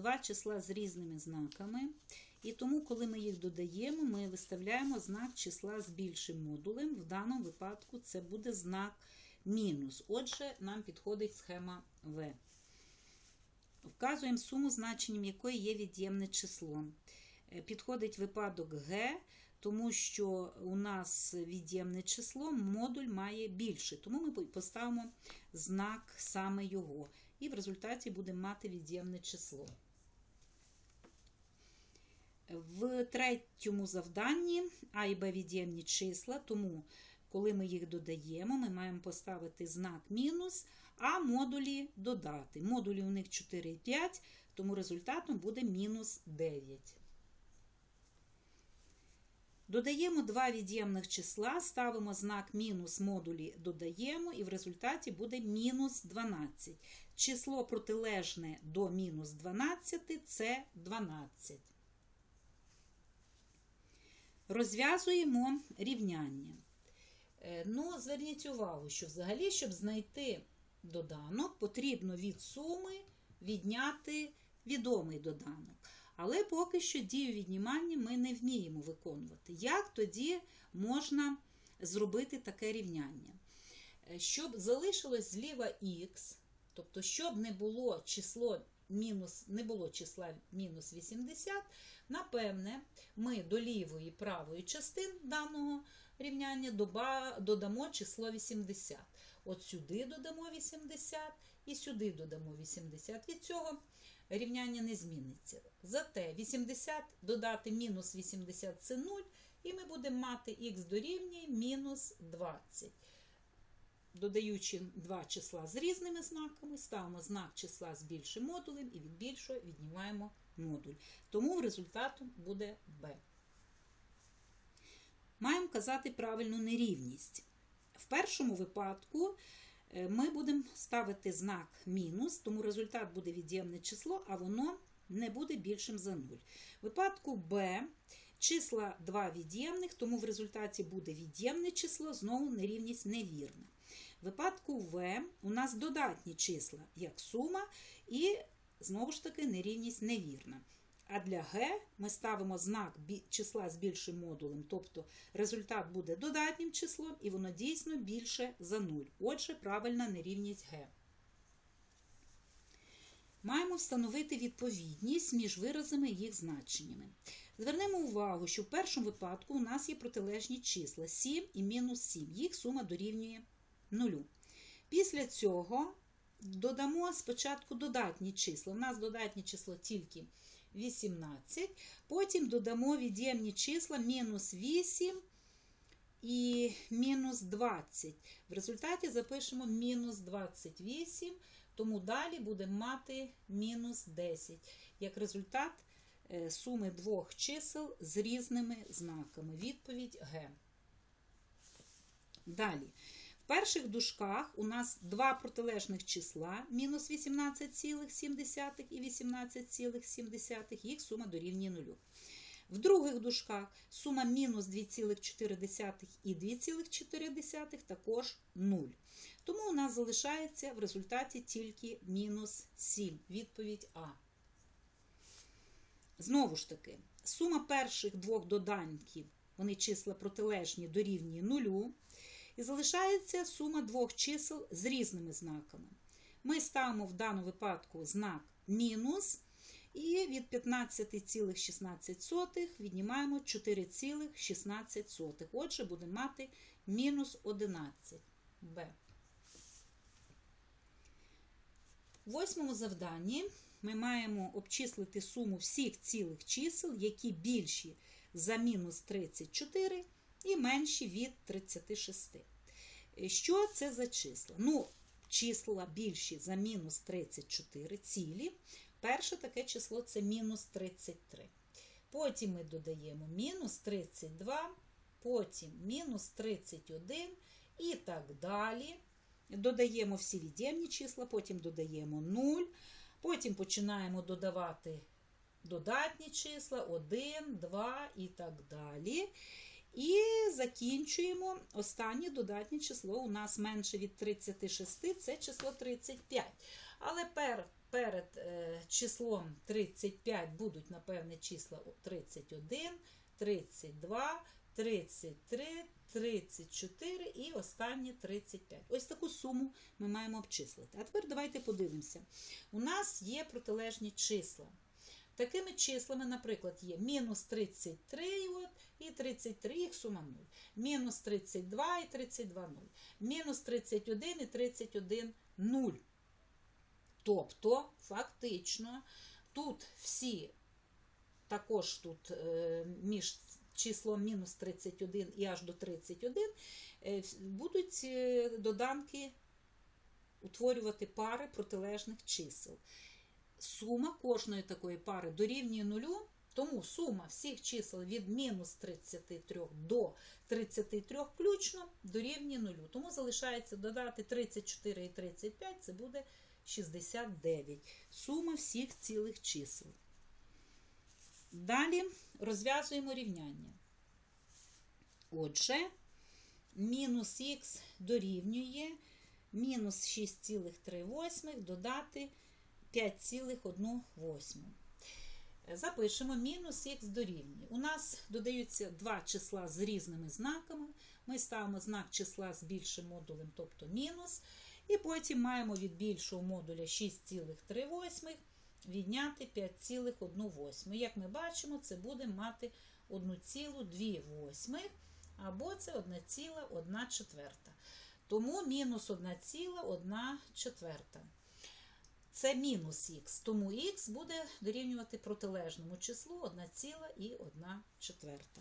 два числа з різними знаками. І тому, коли ми їх додаємо, ми виставляємо знак числа з більшим модулем. В даному випадку це буде знак мінус. Отже, нам підходить схема В. Вказуємо суму, значенням якої є від'ємне число. Е, Підходить випадок Г, тому що у нас від'ємне число, модуль має більше. Тому ми поставимо знак саме його. І в результаті будемо мати від'ємне число. В третьому завданні А і Б від'ємні числа, тому коли ми їх додаємо, ми маємо поставити знак мінус, а модулі додати. Модулі у них 4 і 5, тому результатом буде мінус 9. Додаємо два від'ємних числа, ставимо знак мінус модулі додаємо, і в результаті буде мінус 12. Число протилежне до мінус 12 це 12. Розв'язуємо рівняння. Е, Ну, зверніть увагу, що взагалі, щоб знайти доданок, потрібно від суми відняти відомий доданок. Але поки що дію віднімання ми не вміємо виконувати. Як тоді можна зробити таке рівняння? Е, Щоб залишилось зліва х, тобто, щоб не було число мінус, не було числа мінус 80, напевне, ми до лівої і правої частин даного рівняння додамо число 80. От сюди додамо 80 і сюди додамо 80. Від цього рівняння не зміниться. Зате 80 додати мінус 80 це 0, і ми будемо мати х дорівнює мінус 20. Додаючи два числа з різними знаками, ставимо знак числа з більшим модулем і від більшого віднімаємо модуль. Тому в результату буде b. Маємо казати правильну нерівність. В першому випадку е, ми будемо ставити знак мінус, тому результат буде від'ємне число, а воно не буде більшим за 0. В випадку b числа 2 від'ємних, тому в результаті буде від'ємне число, знову нерівність невірна. Випадку В у нас додатні числа, як сума, і знову ж таки нерівність невірна. А для Г ми ставимо знак числа з більшим модулем, тобто результат буде додатнім числом, і воно дійсно більше за 0. Отже, правильна нерівність Г. Маємо встановити відповідність між виразами і їх значеннями. Звернемо увагу, що в першому випадку у нас є протилежні числа 7 і мінус 7. Їх сума дорівнює 0. Після цього додамо спочатку додатні числа. У нас додатні число тільки 18. Потім додамо від'ємні числа мінус 8 і мінус 20. В результаті запишемо мінус 28, тому далі будемо мати мінус 10. Як результат е, суми двох чисел з різними знаками. Відповідь Г. Далі. Перших дужках у нас два протилежних числа мінус 18,7 і 18,7, їх сума дорівнює 0. В других дужках сума мінус 2,4 і 2,4 також 0. Тому у нас залишається в результаті тільки мінус 7. Відповідь А. Знову ж таки, сума перших двох доданків, вони числа протилежні, дорівнює 0. І залишається сума двох чисел з різними знаками. Ми ставимо в даному випадку знак мінус. І від 15,16 віднімаємо 4,16. Отже, будемо мати мінус 11 Б. В восьмому завданні ми маємо обчислити суму всіх цілих чисел, які більші за мінус 34 і менші від 36. Що це за числа? Ну, числа більші за мінус 34 цілі. Перше таке число це мінус 33. Потім ми додаємо мінус 32, потім мінус 31 і так далі. Додаємо всі від'ємні числа, потім додаємо 0, потім починаємо додавати додатні числа 1, 2 і так далі. І закінчуємо останнє додатнє число. У нас менше від 36, це число 35. Але пер, перед е, числом 35 будуть, напевне, числа 31, 32, 33, 34 і останнє 35. Ось таку суму ми маємо обчислити. А тепер давайте подивимося. У нас є протилежні числа. Такими числами, наприклад, є мінус 33 от, і 33, їх сума 0. Мінус 32 і 32 0. Мінус 31 і 31 0. Тобто, фактично, тут всі, також тут е, між числом мінус 31 і аж до 31, е, будуть е, доданки утворювати пари протилежних чисел. Сума кожної такої пари дорівнює нулю, тому сума всіх чисел від мінус 33 до 33 включно дорівнює нулю. Тому залишається додати 34 і 35, це буде 69. Сума всіх цілих чисел. Далі розв'язуємо рівняння. Отже, мінус х дорівнює мінус 6,3 додати 5,1. Запишемо мінус х дорівнює. У нас додаються два числа з різними знаками. Ми ставимо знак числа з більшим модулем, тобто мінус. І потім маємо від більшого модуля 6,3 відняти 5,1. Як ми бачимо, це буде мати 1,2 або це 1,1 четверта. Тому мінус 1,1 четверта. Це мінус х, тому х буде дорівнювати протилежному числу 1,1 четверта.